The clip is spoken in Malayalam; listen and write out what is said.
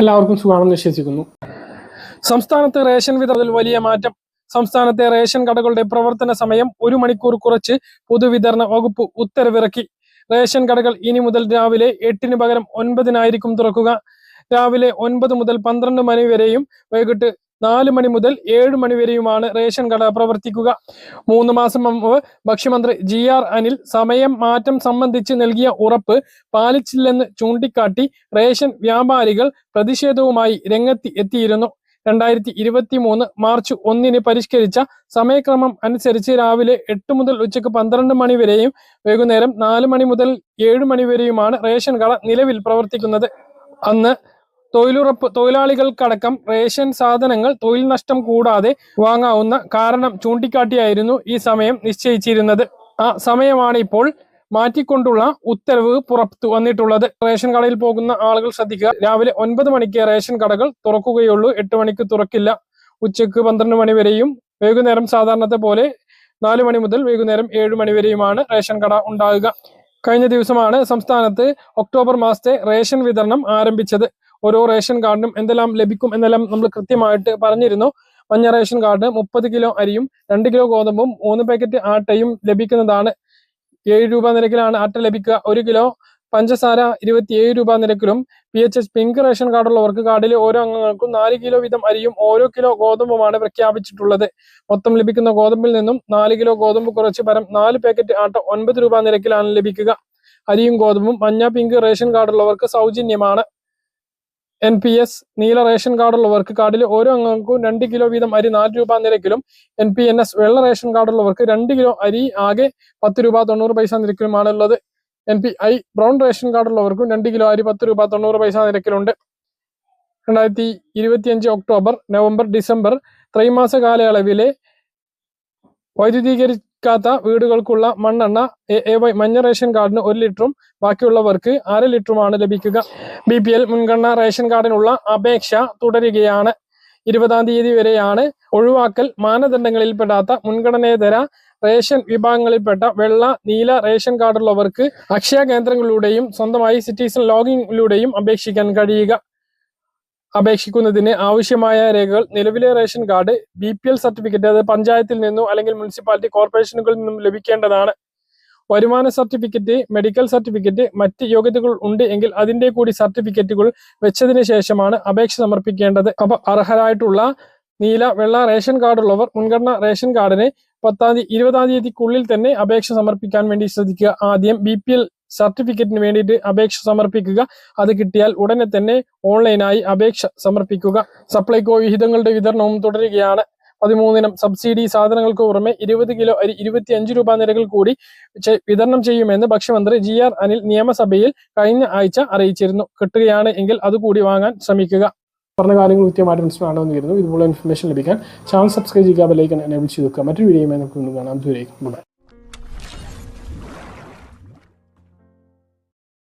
എല്ലാവർക്കും സുഖമാണെന്ന് വിശ്വസിക്കുന്നു. സംസ്ഥാനത്ത് റേഷൻ വിതരണത്തിൽ വലിയ മാറ്റം. സംസ്ഥാനത്തെ റേഷൻ കടകളുടെ പ്രവർത്തന സമയം ഒരു മണിക്കൂർ കുറച്ച് പൊതുവിതരണ വകുപ്പ് ഉത്തരവിറക്കി. റേഷൻ കടകൾ ഇനി മുതൽ രാവിലെ എട്ടിന് പകരം ഒൻപതിനായിരിക്കും തുറക്കുക. രാവിലെ ഒൻപത് മുതൽ പന്ത്രണ്ട് മണി വരെയും വൈകിട്ട് നാല് മണി മുതൽ ഏഴ് മണി വരെയുമാണ് റേഷൻ കട പ്രവർത്തിക്കുക. മൂന്ന് മാസം മുമ്പ് ഭക്ഷ്യമന്ത്രി ജി ആർ അനിൽ സമയം മാറ്റം സംബന്ധിച്ച് നൽകിയ ഉറപ്പ് പാലിച്ചില്ലെന്ന് ചൂണ്ടിക്കാട്ടി റേഷൻ വ്യാപാരികൾ പ്രതിഷേധവുമായി രംഗത്ത് എത്തിയിരുന്നു. രണ്ടായിരത്തി ഇരുപത്തി മൂന്ന് മാർച്ച് ഒന്നിന് പരിഷ്കരിച്ച സമയക്രമം അനുസരിച്ച് രാവിലെ എട്ട് മുതൽ ഉച്ചയ്ക്ക് പന്ത്രണ്ട് മണി വരെയും വൈകുന്നേരം നാല് മണി മുതൽ ഏഴ് മണി വരെയുമാണ് റേഷൻ കട നിലവിൽ പ്രവർത്തിക്കുന്നത്. അന്ന് തൊഴിലുറപ്പ് തൊഴിലാളികൾക്കടക്കം റേഷൻ സാധനങ്ങൾ തൊഴിൽ നഷ്ടം കൂടാതെ വാങ്ങാവുന്ന കാരണം ചൂണ്ടിക്കാട്ടിയായിരുന്നു ഈ സമയം നിശ്ചയിച്ചിരുന്നത്. ആ സമയമാണ് ഇപ്പോൾ മാറ്റിക്കൊണ്ടുള്ള ഉത്തരവ് പുറത്തു വന്നിട്ടുള്ളത്. റേഷൻ കടയിൽ പോകുന്ന ആളുകൾ ശ്രദ്ധിക്കുക. രാവിലെ ഒൻപത് മണിക്ക് റേഷൻ കടകൾ തുറക്കുകയുള്ളൂ. എട്ട് മണിക്ക് തുറക്കില്ല. ഉച്ചയ്ക്ക് പന്ത്രണ്ട് മണി വരെയും വൈകുന്നേരം സാധാരണത്തെ പോലെ നാല് മണി മുതൽ വൈകുന്നേരം ഏഴ് മണി വരെയുമാണ് റേഷൻ കട ഉണ്ടാകുക. കഴിഞ്ഞ ദിവസമാണ് സംസ്ഥാനത്ത് ഒക്ടോബർ മാസത്തെ റേഷൻ വിതരണം ആരംഭിച്ചത്. ഓരോ റേഷൻ കാർഡിനും എന്തെല്ലാം ലഭിക്കും എന്നെല്ലാം നമ്മൾ കൃത്യമായിട്ട് പറഞ്ഞിരുന്നു. മഞ്ഞ റേഷൻ കാർഡ് മുപ്പത് കിലോ അരിയും രണ്ട് കിലോ ഗോതമ്പും മൂന്ന് പാക്കറ്റ് ആട്ടയും ലഭിക്കുന്നതാണ്. ഏഴ് രൂപ നിരക്കിലാണ് ആട്ട ലഭിക്കുക. ഒരു കിലോ പഞ്ചസാര ഇരുപത്തിയേഴ് രൂപ നിരക്കിലും P H S pink ration കാർഡുള്ളവർക്ക് കാർഡിലെ ഓരോ അംഗങ്ങൾക്കും നാല് കിലോ വീതം അരിയും ഓരോ കിലോ ഗോതമ്പുമാണ് പ്രഖ്യാപിച്ചിട്ടുള്ളത്. മൊത്തം ലഭിക്കുന്ന ഗോതമ്പിൽ നിന്നും നാല് കിലോ ഗോതമ്പ് കുറച്ച് പരം നാല് പാക്കറ്റ് ആട്ട ഒൻപത് രൂപ നിരക്കിലാണ് ലഭിക്കുക. അരിയും ഗോതമ്പും മഞ്ഞ പിങ്ക് റേഷൻ കാർഡുള്ളവർക്ക് സൗജന്യമാണ്. എൻ പി എസ് നീല റേഷൻ കാർഡുള്ളവർക്ക് കാർഡിൽ ഓരോ അംഗങ്ങൾക്കും രണ്ട് കിലോ വീതം അരി നാല് രൂപ നിരക്കിലും എൻ പി എൻ എസ് വെള്ള റേഷൻ കാർഡുള്ളവർക്ക് രണ്ട് കിലോ അരി ആകെ പത്ത് രൂപ തൊണ്ണൂറ് പൈസ നിരക്കിലുമാണ് ഉള്ളത് N P I brown ration കാർഡുള്ളവർക്കും രണ്ട് കിലോ അരി പത്ത് രൂപ തൊണ്ണൂറ് പൈസ നിരക്കിലുണ്ട്. രണ്ടായിരത്തി ഇരുപത്തിയഞ്ച് ഒക്ടോബർ നവംബർ ഡിസംബർ ത്രൈമാസ കാലയളവിലെ വൈദ്യുതീകരിക്കാത്ത വീടുകൾക്കുള്ള മണ്ണെണ്ണ എ വൈ മഞ്ഞ റേഷൻ കാർഡിന് ഒരു ലിറ്ററും ബാക്കിയുള്ളവർക്ക് അര ലിറ്ററുമാണ് ലഭിക്കുക. ബി പി എൽ മുൻഗണന റേഷൻ കാർഡിനുള്ള അപേക്ഷ തുടരുകയാണ്. ഇരുപതാം തീയതി വരെയാണ് ഒഴിവാക്കൽ. മാനദണ്ഡങ്ങളിൽപ്പെടാത്ത മുൻഗണനേതര റേഷൻ വിഭാഗങ്ങളിൽപ്പെട്ട വെള്ള നീല റേഷൻ കാർഡുള്ളവർക്ക് അക്ഷയ കേന്ദ്രങ്ങളിലൂടെയും സ്വന്തമായി സിറ്റിസൺ ലോഗിങ്ങിലൂടെയും അപേക്ഷിക്കാൻ കഴിയുക. അപേക്ഷിക്കുന്നതിന് ആവശ്യമായ രേഖകൾ നിലവിലെ ration card B P L certificate അത് പഞ്ചായത്തിൽ നിന്നോ അല്ലെങ്കിൽ മുനിസിപ്പാലിറ്റി കോർപ്പറേഷനുകളിൽ നിന്നും ലഭിക്കേണ്ടതാണ്. വരുമാന സർട്ടിഫിക്കറ്റ് മെഡിക്കൽ സർട്ടിഫിക്കറ്റ് മറ്റ് യോഗ്യതകൾ ഉണ്ട് എങ്കിൽ അതിന്റെ കൂടി സർട്ടിഫിക്കറ്റുകൾ വെച്ചതിന് ശേഷമാണ് അപേക്ഷ സമർപ്പിക്കേണ്ടത്. അപ്പൊ അർഹരായിട്ടുള്ള നീല വെള്ള റേഷൻ കാർഡുള്ളവർ മുൻഗണന റേഷൻ കാർഡിന് പത്താം തീയതി ഇരുപതാം തീയതിക്കുള്ളിൽ തന്നെ അപേക്ഷ സമർപ്പിക്കാൻ വേണ്ടി ശ്രദ്ധിക്കുക. ആദ്യം ബി പി എൽ സർട്ടിഫിക്കറ്റിന് വേണ്ടിയിട്ട് അപേക്ഷ സമർപ്പിക്കുക. അത് കിട്ടിയാൽ ഉടനെ തന്നെ ഓൺലൈനായി അപേക്ഷ സമർപ്പിക്കുക. സപ്ലൈകോ വിഹിതങ്ങളുടെ വിതരണവും തുടരുകയാണ്. പതിമൂന്നിനം സബ്സിഡി സാധനങ്ങൾക്ക് പുറമെ ഇരുപത് കിലോ അരി ഇരുപത്തി അഞ്ച് രൂപ നിരകൾ കൂടി വിതരണം ചെയ്യുമെന്ന് ഭക്ഷ്യമന്ത്രി ജി ആർ അനിൽ നിയമസഭയിൽ കഴിഞ്ഞ ആഴ്ച അറിയിച്ചിരുന്നു. കിട്ടുകയാണ് എങ്കിൽ അതുകൂടി വാങ്ങാൻ ശ്രമിക്കുക. പറഞ്ഞ കാര്യങ്ങൾ കൃത്യമായിട്ട് മനസ്സിലാണെന്ന് കരുതുന്നു. ഇതുപോലെ ഇൻഫർമേഷൻ ലഭിക്കാൻ ചാനൽ സബ്സ്ക്രൈബ് ചെയ്യുക ബെലൈക്കൻ എനേബിൾ ചെയ്ത് വെക്കുക. മറ്റൊരു വീഡിയോയുമായി നമുക്ക് വീണ്ടും ദൂരേക്കും